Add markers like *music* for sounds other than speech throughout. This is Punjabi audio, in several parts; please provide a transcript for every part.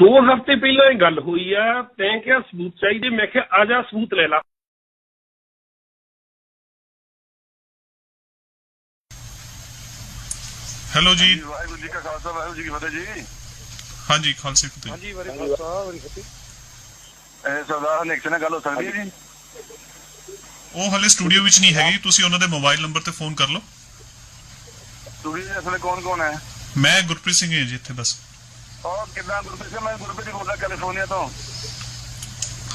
ਦੋ ਹਫ਼ਤੇ ਪਹਿਲਾਂ ਇਹ ਗੱਲ ਹੋਈ ਆ ਤੈਂ ਕਿਹਾ ਸਬੂਤ ਚਾਹੀਦੇ ਮੈਂ ਕਿਹਾ ਆ ਜਾ ਸਬੂਤ ਲੈ ਲਾ। ਹੈਲੋ ਜੀ। ਵਾਹਿਗੁਰੂ ਜੀ ਕਾ ਖਾਲਸਾ ਵਾਹਿਗੁਰੂ ਜੀ ਕੀ ਫਤਿਹ ਜੀ। ਹਾਂਜੀ ਖਾਲਸੇ ਫਤਿਹ ਹਾਂਜੀ ਵਾਰੀ ਖਾਲਸਾ ਵਾਰੀ ਫਤਿਹ। ਇਹ ਸਰਦਾਰ ਸਿੰਘ ਨਾਲ ਗੱਲ ਹੋ ਸਕਦੀ ਹੈ ਜੀ? ਉਹ ਹਲੇ ਸਟੂਡੀਓ ਵਿੱਚ ਨਹੀਂ ਹੈਗੀ ਤੁਸੀਂ ਉਹਨਾਂ ਦੇ ਮੋਬਾਈਲ ਨੰਬਰ ਤੇ ਫੋਨ ਕਰ ਲਓ। ਤੁਸੀਂ ਅਸਲੇ ਕੌਣ ਕੌਣ ਹੈ? ਮੈਂ ਗੁਰਪ੍ਰੀਤ ਸਿੰਘ ਹਾਂ ਜੀ ਇੱਥੇ ਬਸ। ਉਹ ਕਿੱਦਾਂ ਗੁਰਪ੍ਰੀਤ ਸਿੰਘ ਮੈਂ ਗੁਰਪ੍ਰੀਤ ਜੀ ਬੋਲਦਾ ਕੈਲੀਫੋਰਨੀਆ ਤੋਂ।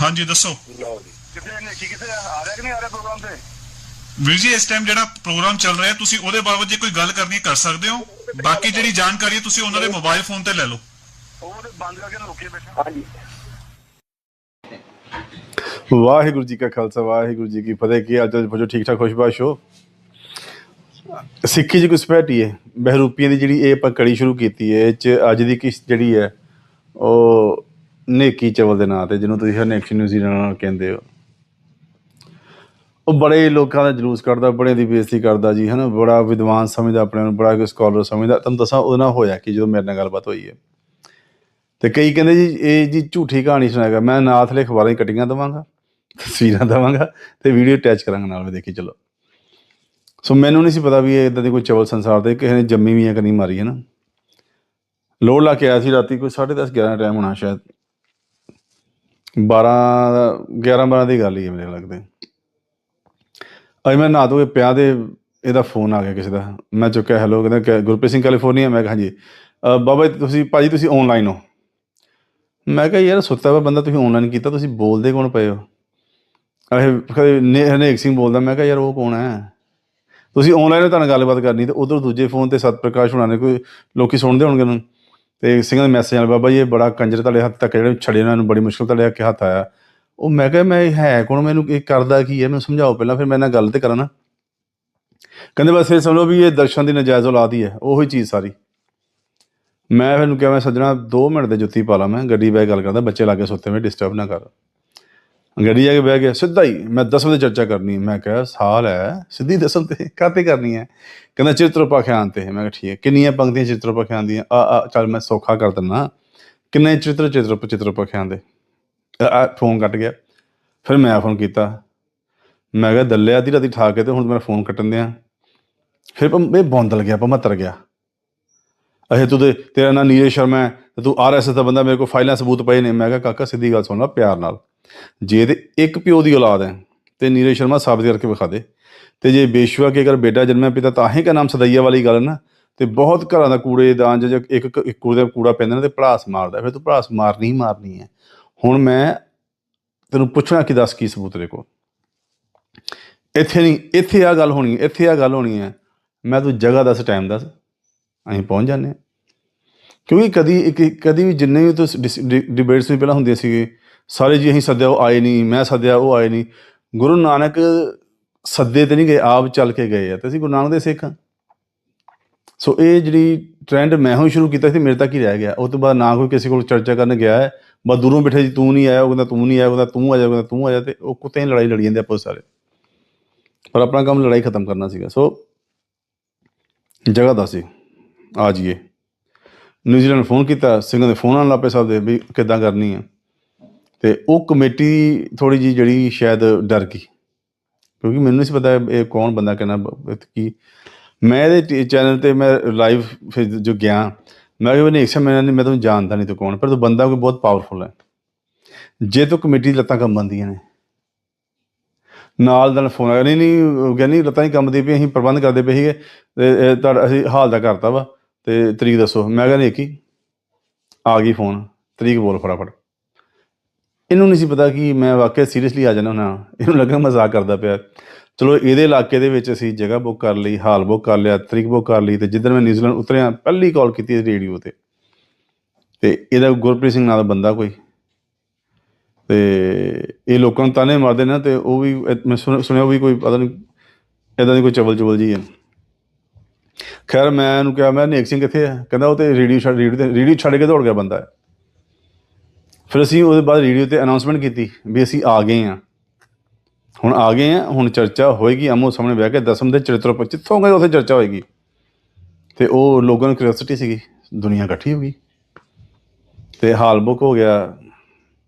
ਹਾਂਜੀ ਦੱਸੋ। ਲਓ ਜੀ। ਕਿੱਥੇ ਨੇਕੀ ਕਿੱਥੇ ਆ? ਆ ਰਿਹਾ ਕਿ ਨਹੀਂ ਆ ਰਿਹਾ ਪ੍ਰੋਗਰਾਮ ਤੇ? ਵੀਰ ਜੀ ਇਸ ਟਾਈਮ ਜਿਹੜਾ ਪ੍ਰੋਗਰਾਮ ਚੱਲ ਰਿਹਾ ਤੁਸੀਂ ਉਹਦੇ ਬਾਬਤ ਜੇ ਕੋਈ ਗੱਲ ਕਰਨੀ ਹੈ ਕਰ ਸਕਦੇ ਹੋ। ਬਾਕੀ ਜਿਹੜੀ ਜਾਣਕਾਰੀ ਹੈ ਤੁਸੀਂ ਉਹਨਾਂ ਦੇ ਮੋਬਾਈਲ ਫੋਨ ਤੇ ਲੈ ਲਓ। ਉਹ ਤੇ ਬੰਦ ਕਰਕੇ ਰੋਕੇ ਬੈਠਾ। ਹਾਂਜੀ। ਵਾਹਿਗੁਰੂ ਜੀ ਕਾ ਖਾਲਸਾ ਵਾਹਿਗੁਰੂ ਜੀ ਕੀ ਫਤਿਹ। ਕੀ ਅੱਜ ਜੋ ਠੀਕ ਠਾਕ ਖੁਸ਼ਬਾਸ਼ ਹੋ? ਸਿੱਖੀ ਜੀ ਘੁਸਪੈਠੀ ਹੈ ਬਹਿਰੂਪੀਆਂ ਦੀ ਜਿਹੜੀ ਇਹ ਆਪਾਂ ਕੜੀ ਸ਼ੁਰੂ ਕੀਤੀ ਹੈ ਇਹ ਚ ਅੱਜ ਦੀ ਕਿਸ ਜਿਹੜੀ ਹੈ ਉਹ ਨੇਕੀ ਚਵਲ ਦੇ ਨਾਂ ਤੇ, ਜਿਹਨੂੰ ਤੁਸੀਂ ਹਰਨੇਕ ਨਿਊਜ਼ੀਲੈਂਡ ਨਾਲ ਕਹਿੰਦੇ ਹੋ। ਉਹ ਬੜੇ ਲੋਕਾਂ ਦਾ ਜਲੂਸ ਕੱਢਦਾ ਬੜੇ ਦੀ ਬੇਇੱਜ਼ਤੀ ਕਰਦਾ ਜੀ, ਹਨਾ, ਬੜਾ ਵਿਦਵਾਨ ਸਮਝਦਾ ਆਪਣੇ ਨੂੰ, ਬੜਾ ਕੋਈ ਸਕਾਲਰ ਸਮਝਦਾ। ਤੁਹਾਨੂੰ ਦੱਸਾਂ, ਉਹਦੇ ਨਾਲ ਹੋਇਆ ਕਿ ਜਦੋਂ ਮੇਰੇ ਨਾਲ ਗੱਲਬਾਤ ਹੋਈ ਹੈ ਤੇ ਕਈ ਕਹਿੰਦੇ ਜੀ, ਇਹ ਜੀ ਝੂਠੀ ਕਹਾਣੀ ਸੁਣਾਏਗਾ, ਮੈਂ ਨਾਥ ਲੈ ਅਖਬਾਰਾਂ ਦੀ ਕਟਿੰਗਾਂ ਦਵਾਂਗਾ, ਤਸਵੀਰਾਂ ਦਵਾਂਗਾ, ਤੇ ਵੀਡੀਓ ਅਟੈਚ ਕਰਾਂਗਾ ਨਾਲ ਵੀ ਦੇਖੀ ਚਲੋ। ਸੋ ਮੈਨੂੰ ਨਹੀਂ ਸੀ ਪਤਾ ਵੀ ਇਹ ਇਦਾਂ ਦੀ ਕੋਈ ਚਵਲ ਸੰਸਾਰ ਦੇ ਕਿਸੇ ਨੇ ਜੰਮੀ ਵੀ ਹੈ ਕਿ ਨਹੀਂ ਮਾਰੀ, ਹੈ ਨਾ? ਲੋੜ ਲਾ ਕੇ ਆਇਆ ਸੀ ਰਾਤੀ, ਕੋਈ 10:30 11 ਟਾਈਮ ਹੋਣਾ ਸ਼ਾਇਦ। 12 11 12 ਦੀ ਗੱਲ ਹੀ ਹੈ ਮੇਰੇ ਲੱਗਦੇ। ਅੱਜ ਮੈਂ ਨਹਾ ਧੋ ਕੇ ਪਿਆ ਦੇ ਇਹਦਾ ਫੋਨ ਆ ਗਿਆ ਕਿਸੇ ਦਾ। ਮੈਂ ਚੁੱਕਿਆ ਹੈਲੋ ਕਹਿੰਦਾ, ਕਿ ਗੁਰਪ੍ਰੀਤ ਸਿੰਘ ਕੈਲੀਫੋਰਨੀਆ ਮੈਂ ਕਿਹਾ, ਹਾਂਜੀ। ਬਾਬਾ ਜੀ, ਤੁਸੀਂ, ਭਾਜੀ, ਤੁਸੀਂ ਆਨਲਾਈਨ ਹੋ? ਮੈਂ ਕਿਹਾ, ਯਾਰ, ਸੁੱਤਾ ਵਾ ਬੰਦਾ, ਤੁਸੀਂ ਆਨਲਾਈਨ ਕੀਤਾ, ਤੁਸੀਂ ਬੋਲਦੇ ਕੌਣ ਪਏ ਹੋ? ਇਹ ਕਦੇ ਨੇ- ਸਿੰਘ ਬੋਲਦਾ, ਮੈਂ ਕਿਹਾ, ਯਾਰ, ਉਹ ਕੌਣ ਹੈ? ਤੁਸੀਂ ਆਨਲਾਈਨ ਤੁਹਾਨੂੰ ਗੱਲਬਾਤ ਕਰਨੀ, ਤੇ ਉਧਰ ਦੂਜੇ ਫੋਨ ਤੇ ਸਤ ਪ੍ਰਕਾਸ਼ ਹੋਣਾ ਨੇ ਕੋਈ ਲੋਕੀ ਸੁਣਦੇ ਹੋਣਗੇ ਉਹਨੂੰ। ਤੇ ਸਿੰਘਾਂ ਦੇ ਮੈਸੇਜ ਆਲ ਬਾਬਾ ਜੀ, ਇਹ ਬੜਾ ਕੰਜਰ ਤੁਹਾਡੇ ਹੱਥ ਤੱਕ ਜਿਹੜੇ ਛੜੇ ਉਹਨਾਂ ਨੂੰ ਬੜੀ ਮੁਸ਼ਕਲ ਤੁਹਾਡੇ ਅੱਗੇ ਹੱਥ ਆਇਆ। ਉਹ ਮੈਂ ਕਿਹਾ, ਮੈਂ ਇਹ ਹੈ ਕੌਣ? ਮੈਨੂੰ ਇਹ ਕਰਦਾ ਕੀ ਹੈ? ਮੈਨੂੰ ਸਮਝਾਓ ਪਹਿਲਾਂ, ਫਿਰ ਮੈਂ ਇਹਨਾਂ ਗੱਲ ਤੇ ਕਰਾਂ ਨਾ। ਕਹਿੰਦੇ ਬਸ ਇਹ ਸਮਝੋ ਵੀ ਇਹ ਦਰਸ਼ਨ ਦੀ ਨਜਾਇਜ਼ ਔਲਾਦ ਹੀ ਹੈ, ਉਹੀ ਚੀਜ਼ ਸਾਰੀ। ਮੈਂ ਫਿਰ ਉਹਨੂੰ ਕਿਹਾ, ਮੈਂ ਸੱਜਣਾ 2 ਮਿੰਟ ਦੇ ਜੁੱਤੀ ਪਾ ਲਾ ਮੈਂ, ਗੱਡੀ ਬੈ ਗੱਲ ਕਰਦਾ, ਬੱਚੇ ਲਾਗੇ ਸੁੱਤੇ ਮੈਂ ਡਿਸਟਰਬ ਨਾ ਕਰ। ਗੱਡੀ ਜਾ ਕੇ ਬਹਿ ਗਿਆ, ਸਿੱਧਾ ਹੀ ਮੈਂ ਦਸਮ ਦੀ ਚਰਚਾ ਕਰਨੀ, ਮੈਂ ਕਿਹਾ, ਸਾਲ ਹੈ, ਸਿੱਧੀ ਦਸਮ ਤੇ ਕਾਤੇ ਕਰਨੀ ਹੈ? ਕਹਿੰਦਾ ਚਿੱਤਰਪਾਖਿਆਨ ਤੇ। ਮੈਂ ਕਿਹਾ, ਠੀਕ ਹੈ, ਕਿੰਨੀਆਂ ਪੰਕਤੀਆਂ ਚਿੱਤਰਪਾਖਿਆਨ ਦੀਆਂ? ਆ ਆ, ਚੱਲ ਮੈਂ ਸੌਖਾ ਕਰ ਦਿੰਦਾ। ਕਿੰਨੇ ਚਿੱਤਰ ਚਿੱਤਰ ਚਿੱਤਰਪਾਖਿਆਨ ਦੇ? ਆ- ਫੋਨ ਕੱਟ ਗਿਆ। ਫਿਰ ਮੈਂ ਫੋਨ ਕੀਤਾ। ਮੈਂ ਕਿਹਾ, ਦੱਲਿਆ ਦੀ ਰਾਤੀ ਠਾ ਕੇ ਤੇ ਹੁਣ ਮੇਰਾ ਫੋਨ ਕੱਟਣ ਦਿਆਂ? ਫਿਰ ਪ- ਇਹ ਬੌਂਦਲ ਗਿਆ ਪਮਤਰ ਗਿਆ। ਅਹੇ ਤੂੰ ਤੇ ਤੇਰਾ ਨਾਂ ਨੀਰਜ ਸ਼ਰਮਾ ਹੈ ਤੇ ਤੂੰ ਆਰਐਸਐਸ ਦਾ ਬੰਦਾ ਮੇਰੇ ਕੋਲ ਫਾਈਲਾਂ ਸਬੂਤ ਪਏ ਨੇ। ਮੈਂ ਕਿਹਾ ਕਾਕਾ ਸਿੱਧੀ ਗੱਲ ਸੁਣ ਲੈ ਪਿਆਰ ਨਾਲ। ਜੇ ਤੇ ਇੱਕ ਪਿਓ ਦੀ ਔਲਾਦ ਹੈ ਤੇ ਨੀਰਜ ਸ਼ਰਮਾ ਸਾਬਤ ਕਰਕੇ ਵਿਖਾ ਦੇ। ਤੇ ਜੇ ਬੇਸ਼ਵਾ ਕੇ ਅਗਰ ਬੇਟਾ ਜਨਮਿਆ ਪਿਤਾ ਤਾਂ ਹੀ ਕਾ ਨਾਮ ਸਦਈਆ ਵਾਲੀ ਗੱਲ ਨਾ। ਤੇ ਬਹੁਤ ਘਰਾਂ ਦਾ ਕੂੜੇ ਜਾਂ ਇੱਕ ਇੱਕ ਕੂੜੇ ਦਾ ਕੂੜਾ ਪੈਂਦਾ ਨਾ ਤੇ ਭੜਾਸ ਮਾਰਦਾ। ਫਿਰ ਤੂੰ ਭੜਾਸ ਮਾਰਨੀ ਹੀ ਮਾਰਨੀ ਹੈ। ਹੁਣ ਮੈਂ ਤੈਨੂੰ ਪੁੱਛਣਾ ਕਿ ਦੱਸ ਕੀ ਸਬੂਤ ਤੇਰੇ ਕੋਲ? ਇੱਥੇ ਨਹੀਂ ਇੱਥੇ ਆ ਗੱਲ ਹੋਣੀ ਹੈ, ਇੱਥੇ ਆ ਗੱਲ ਹੋਣੀ ਹੈ। ਮੈਂ ਤੂੰ ਜਗ੍ਹਾ ਦੱਸ ਟਾਈਮ ਦੱਸ। ਅਸੀਂ ਪਹੁੰਚ ਜਾਂਦੇ ਹਾਂ। ਕਿਉਂਕਿ ਕਦੀ ਇੱਕ ਕਦੀ ਵੀ ਜਿੰਨੇ ਵੀ ਤੁਸੀਂ ਡਿਬੇਟਸ ਵੀ ਪਹਿਲਾਂ ਹੁੰਦੀਆਂ ਸੀਗੇ, ਸਾਰੇ ਜੀ ਅਸੀਂ ਸੱਦਿਆ, ਉਹ ਆਏ ਨਹੀਂ, ਮੈਂ ਸੱਦਿਆ, ਉਹ ਆਏ ਨਹੀਂ। ਗੁਰੂ ਨਾਨਕ ਸੱਦੇ ਤੇ ਨਹੀਂ ਗਏ, ਆਪ ਚੱਲ ਕੇ ਗਏ ਆ। ਤੇ ਅਸੀਂ ਗੁਰੂ ਨਾਨਕ ਦੇ ਸਿੱਖ ਹਾਂ। ਸੋ ਇਹ ਜਿਹੜੀ ਟ੍ਰੈਂਡ ਮੈਂ ਹੀ ਸ਼ੁਰੂ ਕੀਤਾ ਸੀ, ਮੇਰੇ ਤੱਕ ਹੀ ਰਹਿ ਗਿਆ। ਉਸ ਤੋਂ ਬਾਅਦ ਨਾ ਕੋਈ ਕਿਸੇ ਕੋਲ ਚਰਚਾ ਕਰਨ ਗਿਆ ਹੈ। ਬਸ ਦੂਰੋਂ ਬੈਠੇ ਜੀ, ਤੂੰ ਨਹੀਂ ਆਇਆ, ਉਹ ਕਹਿੰਦਾ ਤੂੰ ਨਹੀਂ ਆਇਆ, ਉਹ ਕਹਿੰਦਾ ਤੂੰ ਆ ਜਾ, ਉਹ ਕਹਿੰਦਾ ਤੂੰ ਆ ਜਾ ਤੇ ਉਹ ਕੁੱਤੇ ਦੀ ਲੜਾਈ ਲੜੀ ਜਾਂਦੇ ਆਪੋ ਸਾਰੇ। ਪਰ ਆਪਣਾ ਕੰਮ ਲੜਾਈ ਖਤਮ ਕਰਨਾ ਸੀਗਾ। ਸੋ ਜਗ੍ਹਾ ਦੱਸੀ ਆ ਜਾਈਏ। ਨਿਊਜ਼ੀਲੈਂਡ ਫੋਨ ਕੀਤਾ, ਸਿੰਘਾਂ ਦੇ ਫੋਨ ਆਉਣ ਲੱਪੇ ਸਭ ਦੇ ਵੀ ਕਿੱਦਾਂ ਕਰਨੀ ਹੈ ਤੇ ਉਹ ਕਮੇਟੀ ਥੋੜੀ ਜੀ ਜਿਹੜੀ ਸ਼ਾਇਦ ਡਰ ਗਈ। ਕਿਉਂਕਿ ਮੈਨੂੰ ਨਹੀਂ ਸੀ ਪਤਾ ਇਹ ਕੌਣ ਬੰਦਾ ਕਹਿੰਦਾ ਬ- ਕੀ। ਮੈਂ ਇਹਦੇ ਚੈਨਲ ਤੇ ਮੈਂ ਲਾਈਵ ਫਿਰ ਜੋ ਗਿਆ, ਮੈਂ ਕਿਹਾ ਨਹੀਂ ਐਕਸ਼ਨ ਮੈਂ ਨਹੀਂ ਮੈਂ ਤੁਹਾਨੂੰ ਜਾਣਦਾ ਨਹੀਂ ਤੂੰ ਕੌਣ, ਪਰ ਤੂੰ ਬੰਦਾ ਕੋਈ ਬਹੁਤ ਪਾਵਰਫੁਲ ਹੈ। ਜੇ ਤੂੰ ਕਮੇਟੀ ਦੀ ਲੱਤਾਂ ਕੰਮ ਬੰਦੀਆਂ ਨੇ। ਨਾਲ ਨਾਲ ਫੋਨ ਆਇਆ, ਨਹੀਂ ਨਹੀਂ ਕਹਿੰਦੀ ਲੱਤਾਂ ਹੀ ਕੰਬਦੀ ਪਈ, ਅਸੀਂ ਪ੍ਰਬੰਧ ਕਰਦੇ ਪਏ ਸੀਗੇ, ਤੇ ਤੁਹਾਡਾ ਅਸੀਂ ਹਾਲ ਦਾ ਕਰਤਾ ਵਾ। ਤੇ ਤਰੀਕ ਦੱਸੋ। ਮੈਂ ਕਹਿੰਦਾ ਕੀ ਆ ਗਈ ਫੋਨ ਤਰੀਕ ਬੋਲ ਫਟਾਫਟ। ਇਹਨੂੰ ਨਹੀਂ ਸੀ ਪਤਾ ਕਿ ਮੈਂ ਵਾਕਿਆ ਸੀਰੀਅਸਲੀ ਆ ਜਾਣਾ ਨਾ ਇਹਨੂੰ ਲੱਗਾ ਮਜ਼ਾਕ ਕਰਦਾ ਪਿਆ। ਚਲੋ, ਇਹਦੇ ਇਲਾਕੇ ਦੇ ਵਿੱਚ ਅਸੀਂ ਜਗ੍ਹਾ ਬੁੱਕ ਕਰ ਲਈ, ਹਾਲ ਬੁੱਕ ਕਰ ਲਿਆ, ਤਰੀਕ ਬੁੱਕ ਕਰ ਲਈ ਤੇ ਜਿੱਦਣ ਮੈਂ ਨਿਊਜ਼ੀਲੈਂਡ ਉਤਰਿਆ, ਪਹਿਲੀ ਕਾਲ ਕੀਤੀ ਰੇਡੀਓ ਤੇ। ਤੇ ਇਹਦਾ ਗੁਰਪ੍ਰੀਤ ਸਿੰਘ ਨਾਂ ਦਾ ਬੰਦਾ ਕੋਈ। ਤੇ ਇਹ ਲੋਕਾਂ ਨੂੰ ਤਾਨੇ ਮਾਰਦੇ ਨਾ ਤੇ ਉਹ ਵੀ, ਮੈਂ ਸੁਣ- ਸੁਣਿਆ ਵੀ ਕੋਈ ਪਤਾ ਨਹੀਂ ਇਦਾਂ ਦੀ ਕੋਈ ਚਵਲ ਚਵਲ ਜੀ ਹੈ। ਖੈਰ, ਮੈਂ ਉਹਨੂੰ ਕਿਹਾ, ਮੈਂ ਨੇਕ ਸਿੰਘ ਕਿੱਥੇ ਹੈ ਕਹਿੰਦਾ, ਉਹ ਤੇ ਰੇਡੀਓ ਛੱਡ ਰੇਡੀਓ ਤੇ ਰੇਡੀਓ ਛੱਡ ਕੇ ਦੌੜ ਗਿਆ ਬੰਦਾ। ਹੈ ਫਿਰ ਅਸੀਂ ਉਹਦੇ ਬਾਅਦ ਰੇਡੀਓ ਤੇ ਅਨਾਉਂਸਮੈਂਟ ਕੀਤੀ ਵੀ ਅਸੀਂ ਆ ਗਏ ਹਾਂ। ਹੁਣ ਆ ਗਏ ਹਾਂ, ਹੁਣ ਚਰਚਾ ਹੋਏਗੀ, ਆਮੋ ਸਾਹਮਣੇ ਬਹਿ ਕੇ ਦਸਮ ਦੇ ਚਰਿੱਤਰ ਉੱਪਰ ਜਿੱਥੋਂ ਗਏ ਉੱਥੇ ਚਰਚਾ ਹੋਏਗੀ। ਤੇ ਉਹ ਲੋਕਾਂ ਨੂੰ ਕਿਉਰਿਓਸਿਟੀ ਸੀਗੀ, ਦੁਨੀਆ ਇਕੱਠੀ ਹੋ ਗਈ। ਤੇ ਹਾਲ ਬੁੱਕ ਹੋ ਗਿਆ,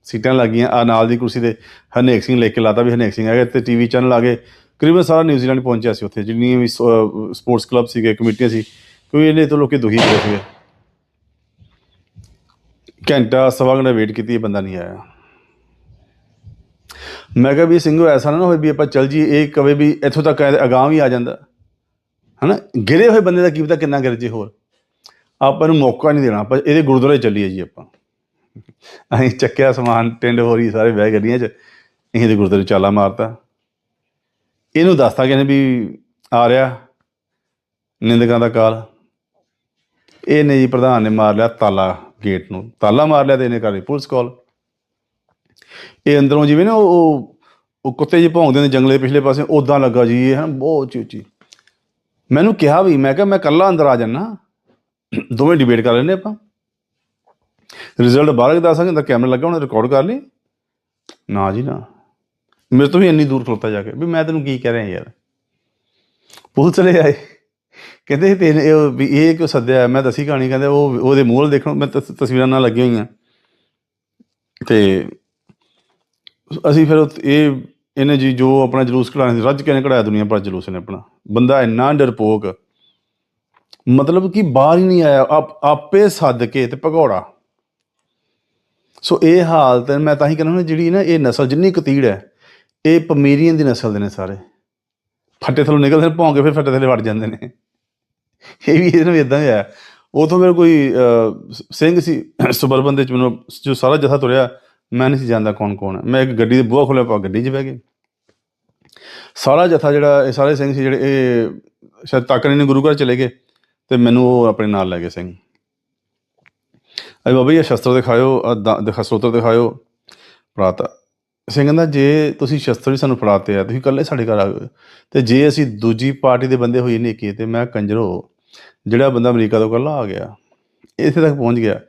ਸੀਟਾਂ ਲੱਗੀਆਂ ਆ ਨਾਲ ਦੀ ਕੁਰਸੀ ਤੇ ਹਰਨੇਕ ਸਿੰਘ ਲਿਖ ਕੇ ਲਾਤਾ ਵੀ ਹਰਨੇਕ ਸਿੰਘ ਆ ਗਿਆ ਤੇ ਟੀਵੀ ਚੈਨਲ ਆ ਗਏ। ਕਰੀਬਨ ਸਾਰਾ ਨਿਊਜ਼ੀਲੈਂਡ ਪਹੁੰਚਿਆ ਸੀ ਉੱਥੇ ਜਿੰਨੀਆਂ ਵੀ ਸਪੋਰਟਸ ਕਲੱਬ ਸੀਗੇ, ਕਮੇਟੀਆਂ ਸੀ, ਕਿਉਂਕਿ ਇਹਨੇ ਤੋਂ ਲੋਕੀ ਦੁਖੀ ਹੋਏ ਸੀਗੇ। ਘੰਟਾ, ਸਵਾ ਘੰਟਾ ਵੇਟ ਕੀਤੀ, ਇਹ ਬੰਦਾ ਨਹੀਂ ਆਇਆ। ਮੈਂ ਕਿਹਾ ਵੀ ਸਿੰਘੋ ਐਸਾ ਨਾ ਹੋਵੇ ਵੀ ਆਪਾਂ ਚੱਲ ਜੀ ਇਹ ਕਵੇ ਵੀ ਇੱਥੋਂ ਤੱਕ ਆਏ ਅਗਾਂਹ ਵੀ ਆ ਜਾਂਦਾ। ਹਨਾ? ਗਿਰੇ ਹੋਏ ਬੰਦੇ ਦਾ ਕੀ ਪਤਾ ਕਿੰਨਾ ਗਿਰ ਜੇ ਹੋਰ। ਆਪਾਂ ਨੂੰ ਮੌਕਾ ਨਹੀਂ ਦੇਣਾ, ਆਪਾਂ ਇਹਦੇ ਗੁਰਦੁਆਰੇ ਚੱਲੀਏ ਜੀ ਆਪਾਂ। ਅਸੀਂ ਚੱਕਿਆ ਸਮਾਨ, ਟਿੰਡ ਹੋ ਰਹੀ, ਸਾਰੇ ਬਹਿ ਗੱਡੀਆਂ 'ਚ। ਅਸੀਂ ਇਹਦੇ ਗੁਰਦੁਆਰੇ ਚਾਲਾ ਮਾਰਤਾ। ਇਹਨੂੰ ਦੱਸਤਾ ਕਿ ਵੀ ਆ ਰਿਹਾ ਨਿੰਦਕਾਂ ਦਾ ਕਾਲ। ਇਹਨੇ ਜੀ ਪ੍ਰਧਾਨ ਨੇ ਮਾਰ ਲਿਆ ਤਾਲਾ ਗੇਟ ਨੂੰ। ਤਾਲਾ ਮਾਰ ਲਿਆ ਤੇ ਇਹਨੇ ਕਰ ਲਈ ਪੁਲਿਸ ਕਾਲ ਇਹ ਅੰਦਰੋਂ ਜਿਵੇਂ ਨਾ ਉਹ- ਉਹ ਕੁੱਤੇ ਜਿਹੇ ਭੌਂਕਦੇ ਨੇ ਜੰਗਲੇ ਪਿਛਲੇ ਪਾਸੇ ਉਦਾਂ ਲੱਗਾ ਜੀ ਇਹ, ਹਨ, ਬਹੁਤ ਉੱਚੀ ਉੱਚੀ। ਮੈਨੂੰ ਕਿਹਾ ਵੀ, ਮੈਂ ਕਿਹਾ, ਮੈਂ ਕੱਲਾ ਅੰਦਰ ਆ ਜਾਣਾ ਦੋਵੇਂ ਡਿਬੇਟ ਕਰ ਲੈਂਦੇ ਆਪਾਂ। ਰਿਜ਼ਲਟ ਬਾਹਰ ਦੱਸ ਸਕਦੇ ਕੈਮਰਾ ਲੱਗਾ, ਉਹਨੇ ਰਿਕਾਰਡ ਕਰ ਲਈ। ਨਾ ਜੀ, ਨਾ। ਮੇਰੇ ਤੋਂ ਵੀ ਇੰਨੀ ਦੂਰ ਖਲੋਤਾ ਜਾ ਕੇ, ਵੀ ਮੈਂ ਤੈਨੂੰ ਕੀ ਕਹਿ ਰਿਹਾ ਯਾਰ? ਪੁਲਿਸ ਚਲੇ ਆਏ। ਕਹਿੰਦੇ ਤੇ ਇਹ ਇਹ ਕਿਉਂ ਸੱਦਿਆ? ਹੈ? ਮੈਂ ਦੱਸੀ ਕਹਾਣੀ, ਕਹਿੰਦੇ ਉਹ ਉਹਦੇ ਮੂੰਹ ਵੱਲ ਦੇਖਣ, ਮੈਂ ਤਸਵੀਰਾਂ ਨਾਲ ਲੱਗੀਆਂ ਹੋਈਆਂ। ਤੇ ਅਸੀਂ ਫਿਰ ਇਹ, ਇਹਨੇ ਜੀ ਜੋ ਆਪਣਾ ਜਲੂਸ ਕਢਾਉਣਾ ਸੀ, ਰੱਜ ਕੇ ਨੇ ਕਢਾਇਆ ਦੁਨੀਆ ਭਰ ਜਲੂਸ ਨੇ ਆਪਣਾ। ਬੰਦਾ ਇੰਨਾ ਡਰਪੋਕ, ਮਤਲਬ ਕਿ ਬਾਹਰ ਹੀ ਨਹੀਂ ਆਇਆ, ਆਪ- ਆਪੇ ਸੱਦ ਕੇ ਤੇ ਭਗੌੜਾ। ਸੋ ਇਹ ਹਾਲਤ, ਮੈਂ ਤਾਂ ਹੀ ਕਹਿੰਦਾ ਜਿਹੜੀ ਨਾ ਇਹ ਨਸਲ, ਜਿੰਨੀ ਕਤੀੜ ਹੈ ਇਹ ਪਮੀਰੀਅਨ ਦੀ ਨਸਲ ਦੇ ਨੇ ਸਾਰੇ। ਫੱਟੇ ਥੱਲੋਂ ਨਿਕਲਦੇ ਨੇ, ਭੌਂਕੇ ਫਿਰ ਫੱਟੇ ਥੱਲੇ ਵੜ ਜਾਂਦੇ ਨੇ। ਇਹ ਵੀ ਇਹਨੂੰ ਇਦਾਂ ਹੋਇਆ। ਉਥੋਂ ਮੇਰੇ ਕੋਈ ਸਿੰਘ ਸੀ, ਸੁਬਰਬਨ ਦੇ ਚ ਮੈਨੂੰ ਜੋ ਸਾਰਾ ਜਥਾ ਤੁਰਿਆ, ਮੈਂ ਨਹੀਂ ਸੀ ਜਾਣਦਾ ਕੌਣ ਕੌਣ ਹੈ। ਮੈਂ ਇੱਕ ਗੱਡੀ ਦੇ ਬੂਹਾ ਖੋਲ੍ਹਿਆ ਪਾ ਗੱਡੀ 'ਚ ਬਹਿ ਗਏ। ਸਾਰਾ ਜਥਾ ਜਿਹੜਾ, ਇਹ ਸਾਰੇ ਸਿੰਘ ਸੀ ਜਿਹੜੇ, ਇਹ ਸ਼ਾਇਦ ਤਾਕਰੇ ਨੇ, ਗੁਰੂ ਘਰ ਚਲੇ ਗਏ ਤੇ ਮੈਨੂੰ ਉਹ ਆਪਣੇ ਨਾਲ ਲੈ ਗਏ ਸਿੰਘ। ਅਰੇ ਬਾਬਾ ਜੀ ਇਹ ਸ਼ਸਤਰ ਦਿਖਾਇਓ ਦਾ- ਦਿਖਾ, ਸੋਤਰ ਦਿਖਾਇਓ। ਫੜਾਤਾ ਸਿੰਘ ਕਹਿੰਦਾ, ਜੇ ਤੁਸੀਂ ਸ਼ਸਤਰ ਵੀ ਸਾਨੂੰ ਫੜਾਤੇ ਆ, ਤੁਸੀਂ ਇਕੱਲੇ ਸਾਡੇ ਘਰ ਆ ਗਏ। ਤੇ ਜੇ ਅਸੀਂ ਦੂਜੀ ਪਾਰਟੀ ਦੇ ਬੰਦੇ ਹੋਈ ਨੇਕੀ ਤੇ ਮੈਂ ਕੰਜਰੋ ਜਿਹੜਾ ਬੰਦਾ ਅਮਰੀਕਾ ਤੋਂ ਇਕੱਲਾ ਆ ਗਿਆ, ਇੱਥੇ ਤੱਕ ਪਹੁੰਚ ਗਿਆ,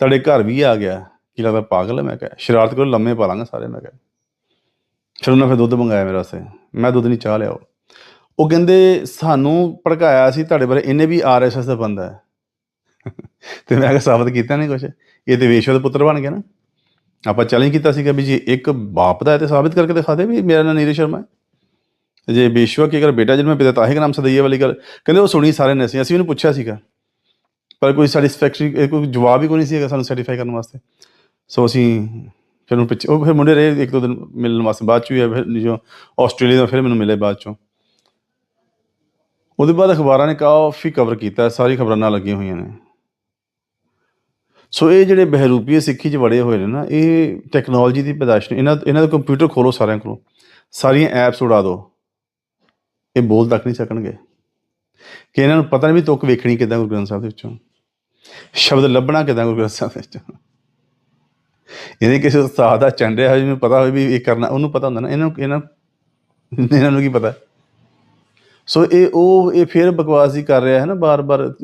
ਤੁਹਾਡੇ ਘਰ ਵੀ ਆ ਗਿਆ, ਕੀ ਲੱਗਦਾ ਪਾਗਲ ਹੈ? ਮੈਂ ਕਿਹਾ, ਸ਼ਰਾਰਤ ਕਰੋ, ਲੰਮੇ ਪਾ ਲਾਂਗਾ ਸਾਰੇ, ਮੈਂ ਕਿਹਾ। ਫਿਰ ਉਹਨਾਂ ਫਿਰ ਦੁੱਧ ਮੰਗਾਇਆ ਮੇਰੇ ਵਾਸਤੇ, ਮੈਂ ਦੁੱਧ ਨਹੀਂ ਚਾਹ ਲਿਆ ਉਹ ਕਹਿੰਦੇ, ਸਾਨੂੰ ਭੜਕਾਇਆ ਸੀ ਤੁਹਾਡੇ ਬਾਰੇ ਇਹਨੇ ਵੀ ਆਰਐਸਐਸ ਦਾ ਬੰਦਾ ਹੈ। *laughs* ਤੇ ਮੈਂ ਕਿਹਾ, ਸਾਬਤ ਕੀਤਾ ਨਹੀਂ ਕੁਛ? ਇਹ ਤੇ ਵੇਸ਼ਵਾ ਦਾ ਪੁੱਤਰ ਬਣ ਗਿਆ ਨਾ। ਆਪਾਂ ਚੈਲੰਜ ਕੀਤਾ ਸੀਗਾ ਵੀ ਜੇ ਇੱਕ ਬਾਪ ਦਾ ਹੈ ਤੇ ਸਾਬਤ ਕਰਕੇ ਦਿਖਾ ਦੇ ਵੀ ਮੇਰਾ ਨਾਂ ਨੀਰਜ ਸ਼ਰਮਾ ਹੈ। ਤੇ ਜੇ ਬੇਸ਼ਵਾ ਕੀ ਅਗਰ ਬੇਟਾ ਜਨਮੇ ਪਿਤਾ ਤਾਂ ਹੀ ਨਾਮ ਸਦਈਏ ਵਾਲੀ ਗੱਲ। ਕਹਿੰਦੇ ਉਹ ਸੁਣੀ ਸਾਰੇ ਨੇ ਅਸੀਂ ਅਸੀਂ ਉਹਨੂੰ ਪੁੱਛਿਆ ਸੀਗਾ। ਪਰ ਕੋਈ ਸੈਟੀਸਫੈਕਟਰੀ ਕੋਈ ਜਵਾਬ ਹੀ ਕੋਈ ਨਹੀਂ ਸੀਗਾ ਸਾਨੂੰ ਸਰਟੀਫਾਈ ਕਰਨ ਵਾਸਤੇ। ਸੋ ਅਸੀਂ ਫਿਰ ਉਹਨੂੰ ਪਿੱਛੇ ਉਹ ਫਿਰ ਮੁੰਡੇ ਰਹੇ ਇੱਕ ਦੋ ਦਿਨ ਮਿਲਣ ਵਾਸਤੇ ਬਾਅਦ ਚ ਵੀ ਆਏ, ਫਿਰ ਜੋ ਆਸਟ੍ਰੇਲੀਆ ਦਾ ਫਿਰ ਮੈਨੂੰ ਮਿਲੇ ਬਾਅਦ ਚੋਂ। ਉਹਦੇ ਬਾਅਦ ਅਖਬਾਰਾਂ ਨੇ ਕਾਫੀ ਕਵਰ ਕੀਤਾ ਸਾਰੀ ਖਬਰਾਂ ਨਾਲ ਲੱਗੀਆਂ ਹੋਈਆਂ ਨੇ। ਸੋ ਇਹ ਜਿਹੜੇ ਬਹਿਰੂਪੀਏ ਸਿੱਖੀ ਚ ਵੜੇ ਹੋਏ ਨੇ ਨਾ, ਇਹ ਟੈਕਨੋਲੋਜੀ ਦੀ ਪੈਦਾਇਸ਼ ਨੇ। ਇਹਨਾਂ ਇਹਨਾਂ ਦਾ ਕੰਪਿਊਟਰ ਖੋਲੋ ਸਾਰਿਆਂ ਕੋਲੋਂ। ਸਾਰੀਆਂ ਐਪਸ ਉਡਾ ਦਿਓ। ਇਹ ਬੋਲ ਤੱਕ ਨਹੀਂ ਸਕਣਗੇ। ਕਿ ਇਹਨਾਂ ਨੂੰ ਪਤਾ ਨਹੀਂ ਵੀ ਤੁਕ ਵੇਖਣੀ ਕਿਦਾਂ ਗੁਰੂ ਗ੍ਰੰਥ ਸਾਹਿਬ ਦੇ ਵਿੱਚੋਂ। ਸ਼ਬਦ ਲੱਭਣਾ ਕਿਦਾਂ ਗੁਰੂ ਗ੍ਰੰਥ ਸਾਹਿਬ ਦੇ ਵਿੱਚੋਂ। ਇਹਨੇ ਕਿਸੇ ਉਸਤਾਦ ਦਾ ਚੰਡਿਆ ਹੋਇਆ ਜਿਹਨੂੰ ਪਤਾ ਹੋਵੇ ਵੀ ਇਹ ਕਰਨਾ, ਉਹਨੂੰ ਪਤਾ ਹੁੰਦਾ ਨਾ, ਇਹਨਾਂ ਨੂੰ, ਇਹਨਾਂ ਇਹਨਾਂ ਨੂੰ ਕੀ ਪਤਾ? ਸੋ ਇਹ ਉਹ, ਇਹ ਫਿਰ ਬਕਵਾਸ ਹੀ ਕਰ ਰਿਹਾ ਹੈ ਨਾ, ਬਾਰ-ਬਾਰ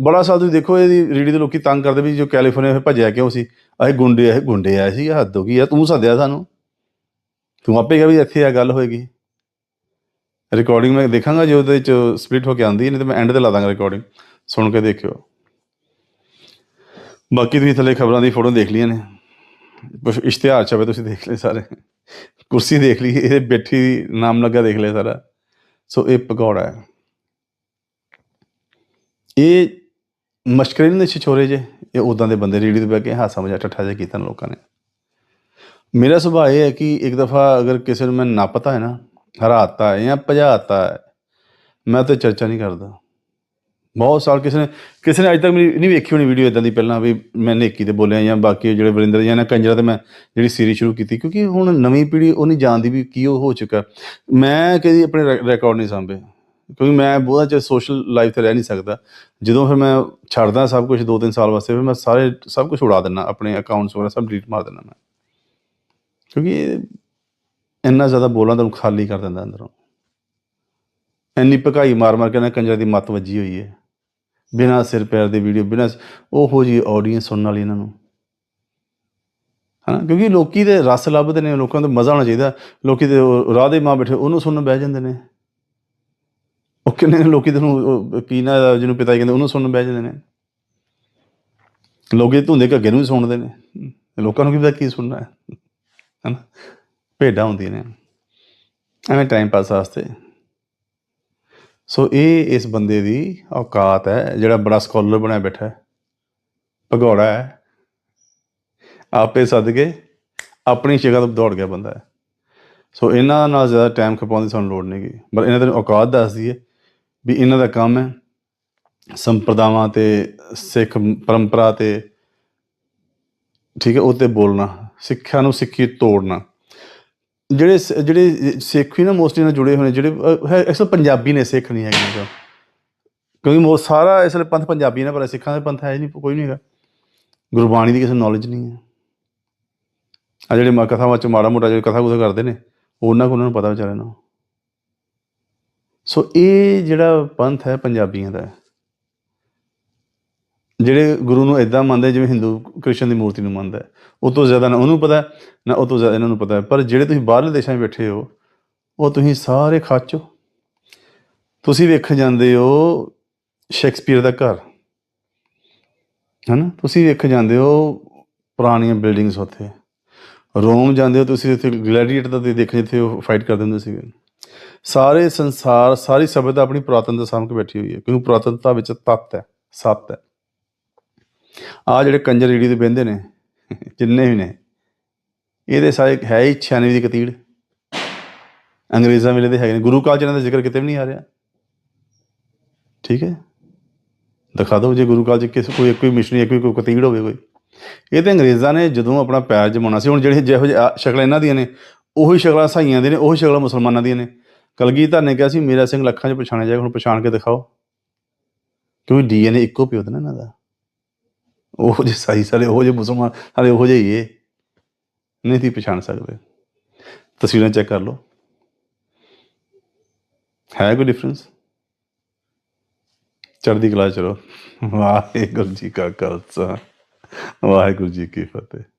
ਬੜਾ ਸਾਲ ਤੁਸੀਂ ਦੇਖੋ ਇਹਦੀ ਰੀਡੀ ਦੇ ਲੋਕੀ ਤੰਗ ਕਰਦੇ ਵੀ ਜੋ ਕੈਲੀਫੋਰਨੀਆ ਫਿਰ ਭੱਜਿਆ ਕਿਉਂ ਸੀ? ਅਸੀਂ ਗੁੰਡੇ ਆਏ ਗੁੰਡੇ ਆਏ ਸੀ ਹੱਦ ਹੋ ਗਈ ਆ, ਤੂੰ ਸੱਦਿਆ ਸਾਨੂੰ। ਤੂੰ ਆਪੇ ਕਿਹਾ ਵੀ ਇੱਥੇ ਆ ਗੱਲ ਹੋਏਗੀ। ਰਿਕਾਰਡਿੰਗ ਮੈਂ ਦੇਖਾਂਗਾ ਜੇ ਉਹਦੇ ਚ ਸਪਲਿਟ ਹੋ ਕੇ ਆਉਂਦੀ ਨਹੀਂ ਤਾਂ ਮੈਂ ਐਂਡ ਤੇ ਲਾ ਦਾਂਗਾ ਰਿਕਾਰਡਿੰਗ ਸੁਣ ਕੇ ਦੇਖਿਓ। ਬਾਕੀ ਤੁਸੀਂ ਥੱਲੇ ਖਬਰਾਂ ਦੀ ਫੋਟੋ ਦੇਖ ਲਈਆਂ ਨੇ। ਕੁਛ ਇਸ਼ਤਿਹਾਰ ਛਪੇ ਤੁਸੀਂ ਦੇਖ ਲਏ ਸਾਰੇ। ਕੁਰਸੀ ਦੇਖ ਲਈ, ਇਹ ਬੈਠੀ ਨਾਮ ਲੱਗਾ ਦੇਖ ਲਿਆ ਸਾਰਾ। ਸੋ ਇਹ ਪਕੌੜਾ ਹੈ। ਇਹ ਮਸ਼ਕਰੇ ਨਹੀਂ ਛਿਛੋਰੇ ਜੇ, ਇਹ ਉਦਾਂ ਦੇ ਬੰਦੇ ਰੇੜੀ ਤੇ ਬਹਿ ਕੇ ਹਾਸਾ ਮਜ਼ਾ ਠੱਠਾ ਜਿਹਾ ਕੀਤਾ ਲੋਕਾਂ ਨੇ। ਮੇਰਾ ਸੁਭਾਅ ਇਹ ਹੈ ਕਿ ਇੱਕ ਦਫਾ ਅਗਰ ਕਿਸੇ ਨੂੰ ਮੈਂ ਨਾਪਤਾ ਹੈ ਨਾ, ਹਰਾਤਾ ਹੈ ਜਾਂ ਭਜਾਤਾ ਹੈ, ਮੈਂ ਤੇ ਚਰਚਾ ਨਹੀਂ ਕਰਦਾ। ਬਹੁਤ ਸਾਲ ਕਿਸੇ ਨੇ ਕਿਸੇ ਨੇ ਅੱਜ ਤੱਕ ਮੇਰੀ ਨਹੀਂ ਵੇਖੀ ਹੋਣੀ ਵੀਡੀਓ ਇਦਾਂ ਦੀ ਪਹਿਲਾਂ ਵੀ ਮੈਂ ਨੇਕੀ ਤੇ ਬੋਲਿਆ ਜਾਂ ਬਾਕੀ ਜਿਹੜੇ ਵਰਿੰਦਰ ਜਾਂ ਨਾ ਕੰਜਰਾ ਤੇ ਮੈਂ ਜਿਹੜੀ ਸੀਰੀਜ਼ ਸ਼ੁਰੂ ਕੀਤੀ, ਕਿਉਂਕਿ ਹੁਣ ਨਵੀਂ ਪੀੜ੍ਹੀ ਉਹ ਨਹੀਂ ਜਾਣਦੀ ਵੀ ਕੀ ਉਹ ਹੋ ਚੁੱਕਾ। ਮੈਂ ਕਦੀ ਆਪਣੇ ਰਿਕਾਰਡ ਨਹੀਂ ਸਾਂਭੇ ਕਿਉਂਕਿ ਮੈਂ ਬਹੁਤ ਚ ਸੋਸ਼ਲ ਲਾਈਫ ਤੇ ਰਹਿ ਨਹੀਂ ਸਕਦਾ। ਜਦੋਂ ਫਿਰ ਮੈਂ ਛੱਡਦਾ ਸਭ ਕੁਝ 2-3 ਸਾਲ ਵਾਸਤੇ, ਫਿਰ ਮੈਂ ਸਾਰੇ, ਸਭ ਕੁਝ ਉਡਾ ਦਿੰਦਾ, ਆਪਣੇ ਅਕਾਊਂਟਸ ਵਗੈਰਾ ਸਭ ਡਿਲੀਟ ਮਾਰ ਦਿੰਦਾ ਮੈਂ। ਕਿਉਂਕਿ ਇੰਨਾ ਜ਼ਿਆਦਾ ਬੋਲਾਂ ਤੁਹਾਨੂੰ ਖਾਲੀ ਕਰ ਦਿੰਦਾ ਅੰਦਰੋਂ। ਇੰਨੀ ਭਕਾਈ ਮਾਰ ਮਾਰ ਕੇ ਨਾ ਕੰਜਰਾਂ ਦੀ ਮੱਤ ਵੱਜੀ ਹੋਈ ਹੈ। ਬਿਨਾਂ ਸਿਰ ਪੈਰ ਦੇ ਵੀਡੀਓ ਬਿਨਾਂ ਉਹੋ ਜੀ ਆਡੀਅנס ਸੁਣਨ ਵਾਲੀ ਇਹਨਾਂ ਨੂੰ। ਹਨਾ? ਕਿਉਂਕਿ ਲੋਕੀ ਦੇ ਰਸ ਲੱਭਦੇ ਨੇ, ਲੋਕਾਂ ਨੂੰ ਮਜ਼ਾ ਆਉਣਾ ਚਾਹੀਦਾ। ਲੋਕੀ ਦੇ ਰਾਹ ਦੇ ਮਾਂ ਬੈਠੇ, ਉਹਨੂੰ ਸੁਣਨ ਬਹਿ ਜਾਂਦੇ ਨੇ। ਉਹ ਕਿੰਨੇ ਲੋਕੀ ਤੈਨੂੰ ਕੀ ਨਾ ਜਿਹਨੂੰ ਪਿਤਾ ਜੀ ਕਹਿੰਦੇ, ਉਹਨੂੰ ਸੁਣਨ ਬਹਿ ਜਾਂਦੇ ਨੇ। ਲੋਕ ਧੁੰਦੇ ਘੱਗੇ ਨੂੰ ਵੀ ਸੁਣਦੇ ਨੇ। ਲੋਕਾਂ ਨੂੰ ਕੀ ਪਤਾ ਕੀ ਸੁਣਨਾ ਹੈ? ਹਨਾ? ਭੇਡਾਂ ਹੁੰਦੀਆਂ ਨੇ। ਐਵੇਂ ਟਾਈਮ ਪਾਸ ਵਾਸਤੇ। ਸੋ ਇਹ ਇਸ ਬੰਦੇ ਦੀ ਔਕਾਤ ਹੈ, ਜਿਹੜਾ ਬੜਾ ਸਕਾਲਰ ਬਣਿਆ ਬੈਠਾ ਹੈ। ਭਗੌੜਾ ਹੈ। ਆਪੇ ਸੱਦ ਕੇ ਆਪਣੀ ਜਗ੍ਹਾ ਤੋਂ ਦੌੜ ਗਿਆ ਬੰਦਾ ਹੈ। ਸੋ ਇਹਨਾਂ ਨਾਲ ਜ਼ਿਆਦਾ ਟਾਈਮ ਖਪਾਉਣ ਦੀ ਸਾਨੂੰ ਲੋੜ ਨਹੀਂ ਗਈ ਪਰ ਇਹਨਾਂ ਤੈਨੂੰ ਔਕਾਤ ਦੱਸਦੀ ਹੈ ਵੀ ਇਹਨਾਂ ਦਾ ਕੰਮ ਹੈ। ਸੰਪਰਦਾਵਾਂ ਤੇ, ਸਿੱਖ ਪਰੰਪਰਾ ਤੇ, ਠੀਕ ਹੈ, ਉਹ ਤੇ ਬੋਲਣਾ, ਸਿੱਖਿਆ ਨੂੰ ਸਿੱਖੀ ਤੋੜਨਾ। ਜਿਹੜੇ ਸ- ਜਿਹੜੇ ਸਿੱਖ ਹੀ ਨਾ ਮੋਸਟਲੀ ਨਾਲ ਜੁੜੇ ਹੋਏ ਨੇ, ਜਿਹੜੇ ਐਕਚੁਅਲ ਪੰਜਾਬੀ ਨੇ ਸਿੱਖ ਨਹੀਂ ਹੈਗੇ ਨਾ ਕਿਉਂਕਿ ਮੋ, ਸਾਰਾ ਇਸ ਵੇਲੇ ਪੰਥ ਪੰਜਾਬੀ ਨੇ, ਪਰ ਸਿੱਖਾਂ ਦੇ ਪੰਥ ਹੈ ਹੀ ਨਹੀਂ, ਕੋਈ ਨਹੀਂ ਹੈਗਾ। ਗੁਰਬਾਣੀ ਦੀ ਕਿਸੇ ਨੌਲੇਜ ਨਹੀਂ ਹੈ। ਆ ਜਿਹੜੇ ਮਾ, ਕਥਾਵਾਂ ਚ ਮਾੜਾ ਮੋਟਾ ਜਿਹੜੇ ਕਥਾ ਕੁਥਾ ਕਰਦੇ ਨੇ ਉਹਨਾਂ ਕੋ, ਉਹਨਾਂ ਨੂੰ ਪਤਾ ਵਿਚਾਰੇ ਨੂੰ। ਸੋ ਇਹ ਜਿਹੜਾ ਪੰਥ ਹੈ ਪੰਜਾਬੀਆਂ ਦਾ, ਜਿਹੜੇ ਗੁਰੂ ਨੂੰ ਇਦਾਂ ਮੰਨਦੇ ਜਿਵੇਂ ਹਿੰਦੂ ਕ੍ਰਿਸ਼ਨ ਦੀ ਮੂਰਤੀ ਨੂੰ ਮੰਨਦਾ ਉਹ ਤੋਂ ਜ਼ਿਆਦਾ ਨਾ ਉਹਨੂੰ ਪਤਾ, ਨਾ ਉਹ ਤੋਂ ਜ਼ਿਆਦਾ ਇਹਨਾਂ ਨੂੰ ਪਤਾ ਪਰ ਜਿਹੜੇ ਤੁਸੀਂ ਬਾਹਰਲੇ ਦੇਸ਼ਾਂ 'ਚ ਬੈਠੇ ਹੋ, ਉਹ ਤੁਸੀਂ ਸਾਰੇ ਖਾਚੋ। ਤੁਸੀਂ ਵੇਖ ਜਾਂਦੇ ਹੋ ਸ਼ੇਕਸਪੀਅਰ ਦਾ ਘਰ, ਹਨਾ? ਤੁਸੀਂ ਵੇਖ ਜਾਂਦੇ ਹੋ ਪੁਰਾਣੀਆਂ ਬਿਲਡਿੰਗਸ ਉੱਥੇ। ਰੋਮ ਜਾਂਦੇ ਹੋ, ਤੁਸੀਂ ਉੱਥੇ ਗਲੈਡੀਏਟਰ ਦਾ ਤੁਸੀਂ ਦੇਖਣ ਜਿੱਥੇ ਉਹ ਫਾਈਟ ਕਰਦੇ ਹੁੰਦੇ ਸੀਗੇ। ਸਾਰੇ ਸੰਸਾਰ, ਸਾਰੀ ਸਭਿਅਤਾ ਆਪਣੀ ਪੁਰਾਤਨਤਾ ਸਾਹਮਣੇ ਬੈਠੀ ਹੋਈ ਹੈ, ਕਿਉਂਕਿ ਪੁਰਾਤਨਤਾ ਵਿੱਚ ਤੱਤ ਹੈ, ਸੱਤ ਹੈ। ਆ ਜਿਹੜੇ ਕੰਜਰ ਰੀੜੀ ਦੇ ਬਹਿੰਦੇ ਨੇ, ਜਿੰਨੇ ਵੀ ਨੇ, ਇਹਦੇ ਸਾਰੇ ਹੈ ਹੀ 96 ਦੀ ਕਤੀੜ। ਅੰਗਰੇਜ਼ਾਂ ਵੇਲੇ ਦੇ ਹੈਗੇ ਨੇ। ਗੁਰੂ ਕਾਲ ਚ ਇਹਨਾਂ ਦਾ ਜ਼ਿਕਰ ਕਿਤੇ ਵੀ ਨਹੀਂ ਆ ਰਿਹਾ। ਠੀਕ ਹੈ? ਦਿਖਾ ਦਿਓ ਜੇ ਗੁਰੂ ਕਾਲ ਚ ਕਿਸੇ, ਕੋਈ ਕੋਈ ਮਿਸ਼ਨਰੀ ਕੋਈ ਕੋਈ ਕਤੀੜ ਹੋਵੇ ਕੋਈ। ਇਹ ਤੇ ਅੰਗਰੇਜ਼ਾਂ ਨੇ ਜਦੋਂ ਆਪਣਾ ਪੈਰ ਜਮਾਉਣਾ ਸੀ, ਹੁਣ ਜਿਹੜੇ ਜਿਹੋ ਜਿਹੇ ਸ਼ਕਲਾਂ ਇਹਨਾਂ ਦੀਆਂ ਨੇ, ਉਹੀ ਸ਼ਕਲਾਂ ਸਾਈਆਂ ਦੇ ਨੇ, ਉਹੀ ਸ਼ਕਲਾਂ ਮੁਸਲਮਾਨਾਂ ਦੀਆਂ ਨੇ। ਕਲਗੀਧਰ ਨੇ ਕਿਹਾ ਸੀ, ਮੇਰਾ ਸਿੰਘ ਲੱਖਾਂ 'ਚ ਪਛਾਣਿਆ ਜਾਏਗਾ, ਹੁਣ ਪਛਾਣ ਕੇ ਦਿਖਾਓ। ਕਿਉਂਕਿ ਡੀਐਨਏ ਇੱਕੋ ਪਿਓ ਦਾ ਨਾ ਇਹਨਾਂ ਦਾ। ਉਹ ਜੇ ਸਾਈ ਸਾਰੇ ਉਹ ਜੇ ਮੁਸਲਮਾਨ ਸਾਰੇ ਉਹ ਜਿਹੇ ਹੀ ਨਹੀਂ ਤੀ ਪਛਾਣ ਸਕਦੇ। ਤਸਵੀਰਾਂ ਚੈੱਕ ਕਰ ਲਓ। ਹੈ ਕੋਈ ਡਿਫਰੈਂਸ ਚੜ੍ਹਦੀ ਕਲਾ ਚਲੋ ਵਾਹਿਗੁਰੂ ਜੀ ਕਾ ਖਾਲਸਾ। ਵਾਹਿਗੁਰੂ ਜੀ ਕੀ ਫਤਿਹ।